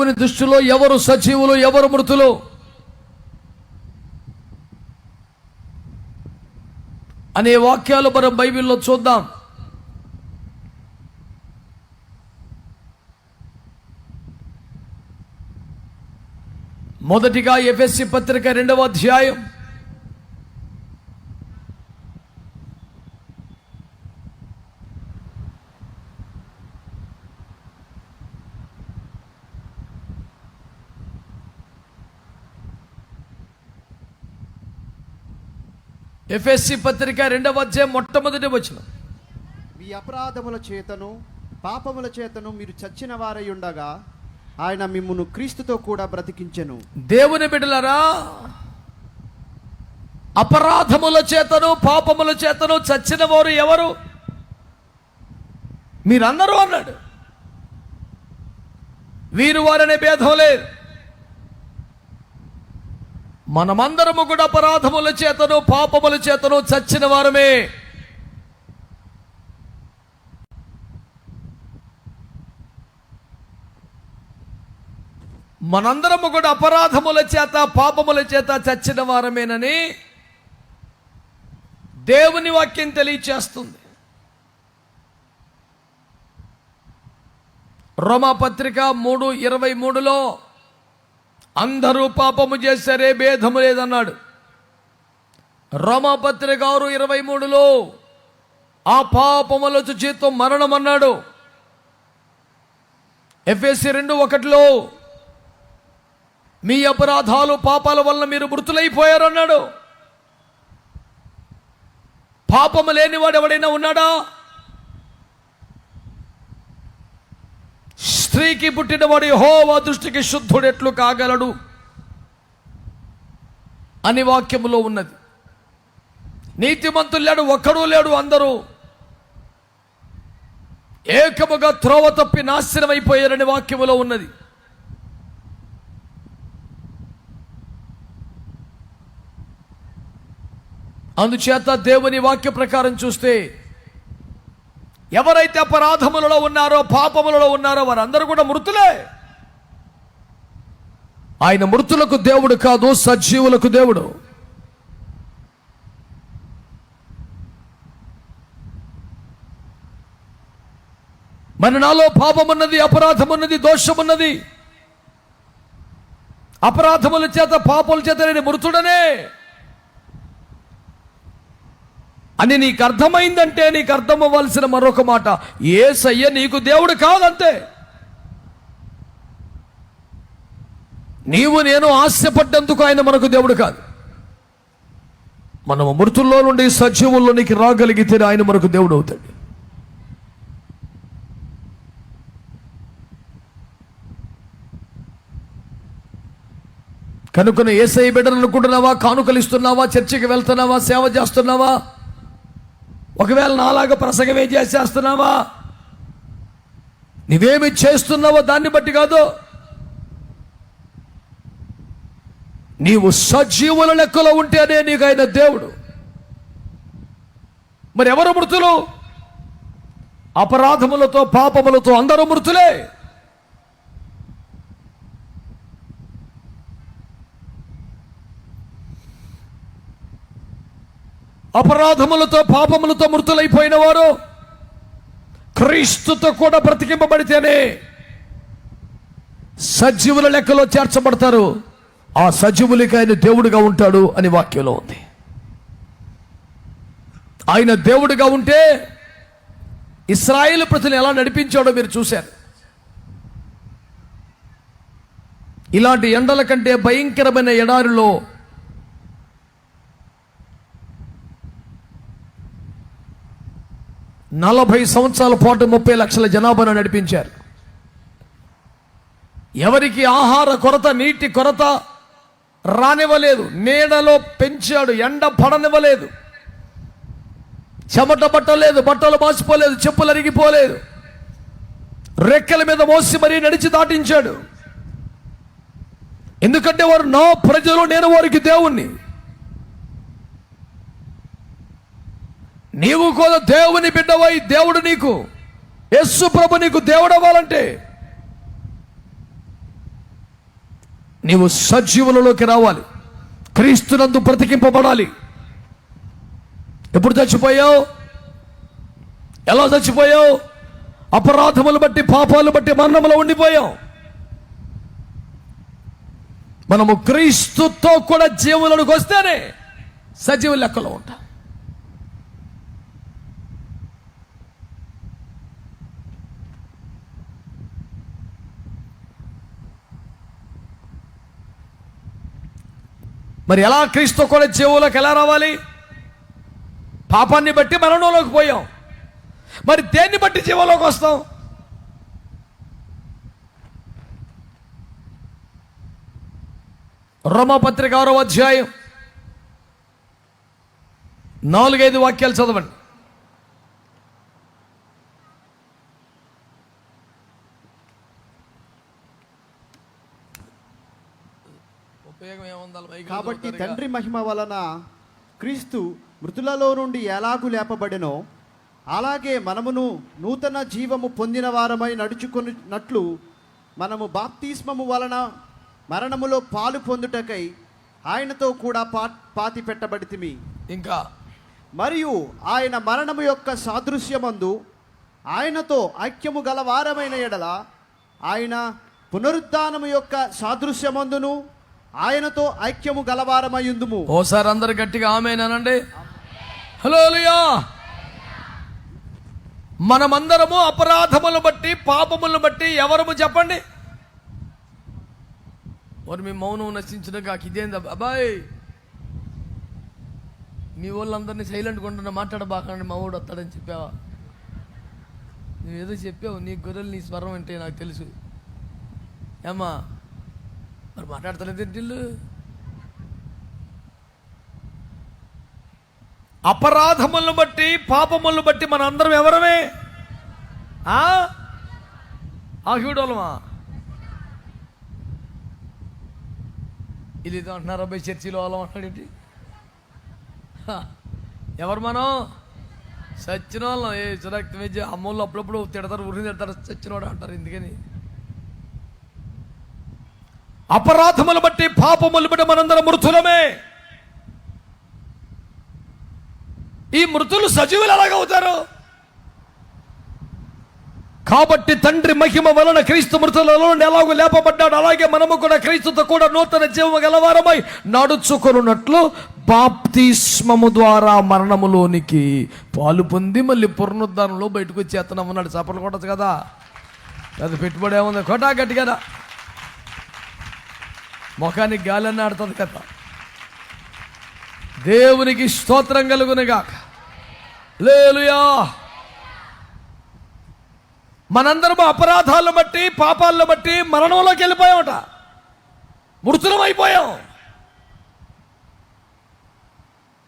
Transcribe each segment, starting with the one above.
దేవుని దృష్టిలో ఎవరు సజీవులు ఎవరు మృతులు? అనే వాక్యాలు మనం బైబిల్లో చూద్దాం. మొదటిగా ఎఫ్ఎస్సి పత్రిక రెండవ అధ్యాయం. ఎఫ్ఎస్సి పత్రిక రెండవ అధ్యాయం మొట్టమొదటి వచనం. మీ అపరాధముల చేతను పాపముల చేతను మీరు చచ్చిన వారై ఉండగా ఆయన మిమ్మును క్రీస్తుతో కూడా బ్రతికించెను. దేవుని బిడ్డలరా అపరాధముల చేతను పాపముల చేతను చచ్చిన వారు ఎవరు? మీరందరూ అన్నాడు. వీరు వారనే భేదం లేదు. మనమందరము కూడా అపరాధముల చేతను పాపముల చేతను చచ్చిన వారమే. మనందరము కూడా అపరాధముల చేత పాపముల చేత చచ్చిన వారమేనని దేవుని వాక్యం తెలియచేస్తుంది. రోమాపత్రిక మూడు ఇరవై మూడులో అందరూ పాపము చేశారే భేదము లేదన్నాడు. రోమాపత్రిక ఆరు ఇరవై మూడులో ఆ పాపముల జీతం మరణం అన్నాడు. ఎఫ్ఎస్సి రెండు ఒకటిలో మీ అపరాధాలు పాపాల వలన మీరు మృతులైపోయారన్నాడు. పాపము లేనివాడు ఎవడైనా ఉన్నాడా? స్త్రీకి పుట్టినవాడు యహోవా దృష్టికి శుద్ధుడు ఎట్లు కాగలడు అని వాక్యములో ఉన్నది. నీతిమంతులు లేడు ఒక్కడూ లేడు అందరూ ఏకముగా త్రోవ తప్పి నాశనమైపోయారని వాక్యములో ఉన్నది. అందుచేత దేవుని వాక్య ప్రకారం చూస్తే ఎవరైతే అపరాధములలో ఉన్నారో పాపములలో ఉన్నారో వారందరూ కూడా మృతులే. ఆయన మృతులకు దేవుడు కాదు సజీవులకు దేవుడు. మరి నాలో పాపమున్నది అపరాధమున్నది దోషమున్నది. అపరాధముల చేత పాపముల చేత నేను మృతుడనే. అని నీకు అర్థమైందంటే నీకు అర్థం అవ్వాల్సిన మరొక మాట. ఏసయ్య నీకు దేవుడు కాదంతే. నీవు నేను ఆశపడ్డందుకు ఆయన మనకు దేవుడు కాదు. మనం మృతుల్లో నుండి సజీవుల్లోనికి రాగలిగితే ఆయన మనకు దేవుడు అవుతాడు. కనుక ఏసై బిడ్డలు అనుకుంటున్నావా? కానుకలు ఇస్తున్నావా చర్చికి వెళ్తున్నావా? సేవ చేస్తున్నావా? ఒకవేళ నాలాగా ప్రసంగమే చేసేస్తున్నావా? నువ్వేమి చేస్తున్నావో దాన్ని బట్టి కాదు. నీవు సజీవుల లెక్కలో ఉంటేనే నీకు ఆయన దేవుడు. మరి ఎవరు మృతులు? అపరాధములతో పాపములతో అందరూ మృతులే. అపరాధములతో పాపములతో మృతులైపోయిన వారు క్రీస్తుతో కూడా బ్రతికింపబడితేనే సజీవుల లెక్కలో చేర్చబడతారు. ఆ సజీవులకి ఆయన దేవుడిగా ఉంటాడు అని వాక్యంలో ఉంది. ఆయన దేవుడిగా ఉంటే ఇస్రాయేల్ ప్రజలు ఎలా నడిపించాడో మీరు చూశారు. ఇలాంటి ఎండల కంటే భయంకరమైన ఎడారిలో నలభై సంవత్సరాల పాటు ముప్పై లక్షల జనాభాను నడిపించారు. ఎవరికి ఆహార కొరత నీటి కొరత రానివ్వలేదు. నీడలో పెంచాడు ఎండ పడనివ్వలేదు. చెమట పట్టలేదు బట్టలు మాసిపోలేదు చెప్పులు అరిగిపోలేదు. రెక్కల మీద మోసి మరీ నడిచి దాటించాడు. ఎందుకంటే వారు నా ప్రజలు నేను వారికి దేవుణ్ణి. నీవు కూడా దేవుని బిడ్డవై దేవుడు నీకు. యస్సు ప్రభు నీకు దేవుడు అవ్వాలంటే నీవు సజీవులలోకి రావాలి. క్రీస్తునందు బ్రతికింపబడాలి. ఎప్పుడు చచ్చిపోయావు? ఎలా చచ్చిపోయావు? అపరాధములు బట్టి పాపాలు బట్టి మరణములో ఉండిపోయాం మనము క్రీస్తుతో కూడా జీవులకు వస్తేనే సజీవ లెక్కలో ఉంటాం మరి ఎలా క్రీస్తు కూడా జీవులకు ఎలా రావాలి? పాపాన్ని బట్టి మరణంలోకి పోయాం. మరి దేన్ని బట్టి జీవంలోకి వస్తాం? రోమపత్రిక ఆరో అధ్యాయం నాలుగైదు వాక్యాలు చదవండి. కాబట్టి తండ్రి మహిమ వలన క్రీస్తు మృతులలో నుండి ఎలాగు లేపబడెనో అలాగే మనమును నూతన జీవము పొందిన వారమై నడుచుకున్నట్లు మనము బాప్తిస్మము వలన మరణములో పాలు పొందుటకై ఆయనతో కూడా పా పాతి పెట్టబడితిమి. ఇంకా మరియు ఆయన మరణము యొక్క సాదృశ్యమందు ఆయనతో ఐక్యము గల వారమైన ఎడల ఆయన పునరుద్ధానము యొక్క సాదృశ్యమందును ఆయనతో ఐక్యము గలవారమయ్యుందుము ఓసారి అందరు గట్టిగా ఆమెనండి హలో మనమందరము అపరాధములు బట్టి పాపములను బట్టి ఎవరము చెప్పండి? మరి మీ మౌనం నశించిన కాక ఇదేంది? అబ్బాయి మీ వాళ్ళందరినీ సైలెంట్ కొంటున్నా మాట్లాడబాకండి మా వాడు వస్తాడని చెప్పావా? నువ్వు ఏదో చెప్పావు నీ గొర్రెలు నీ స్వరం అంటే నాకు తెలుసు. ఏమా మరి మాట్లాడతలేదు వీళ్ళు? అపరాధములను బట్టి పాపములను బట్టి మన అందరం ఎవరమే? ఆ? ఆహిడోలమా ఇది అంటున్నారు అంటున్నారా చర్చిలో వాళ్ళం అంటాడేంటి హ, ఎవరు మనం? సచ్చిన వాళ్ళం ఏ చురక్తి విద్య అమ్మోళ్ళు అప్పుడప్పుడు తిడతారు ఉరిని తిడతారు చచ్చినవాడు అంటారు ఎందుకని? అపరాధములు బట్టి పాపములు బట్టి మనందరం మృతులమే. ఈ మృతులు సజీవులు ఎలాగవుతారు కాబట్టి తండ్రి మహిమ వలన క్రీస్తు మృతులలో ఎలాగో లేపబడ్డాడు? అలాగే మనము కూడా క్రీస్తుతో కూడా నూతన జీవము గలవారమై నడుచుకున్నట్లు బాప్తిస్మము ద్వారా మరణములోనికి పాలు పొంది మళ్ళీ పునరుద్ధారంలో బయటకు వచ్చేస్తున్నాం అన్నాడు చప్పలు కొట్టచ్చు కదా? అది పెట్టుబడి ఏముంది? కొట్టా గట్టి కదా ముఖానికి గాలన్న ఆడుతుంది కదా దేవునికి స్తోత్రం కలుగునుగాక. లేలుయా మనందరం అపరాధాలను బట్టి పాపాలను బట్టి మరణంలోకి వెళ్ళిపోయామట. మృతులం అయిపోయాం.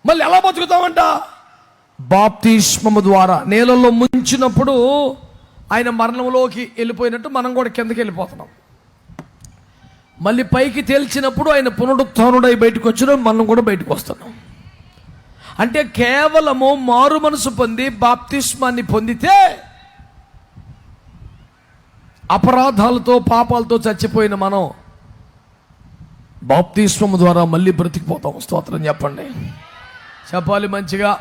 మళ్ళీ ఎలా బతుకుతామంట? బాప్తిష్మము ద్వారా నేలలో ముంచినప్పుడు ఆయన మరణంలోకి వెళ్ళిపోయినట్టు మనం కూడా కిందకి వెళ్ళిపోతున్నాం. మళ్ళీ పైకి తేల్చినప్పుడు ఆయన పునరుత్డై బయటకు వచ్చిన మనం కూడా బయటకు వస్తున్నాం. అంటే కేవలము మారు మనసు పొంది బాప్తిస్మాన్ని పొందితే అపరాధాలతో పాపాలతో చచ్చిపోయిన మనం బాప్తిస్మము ద్వారా మళ్ళీ బ్రతికిపోతాం. స్తోత్రం చెప్పండి. చెప్పాలి మంచిగా.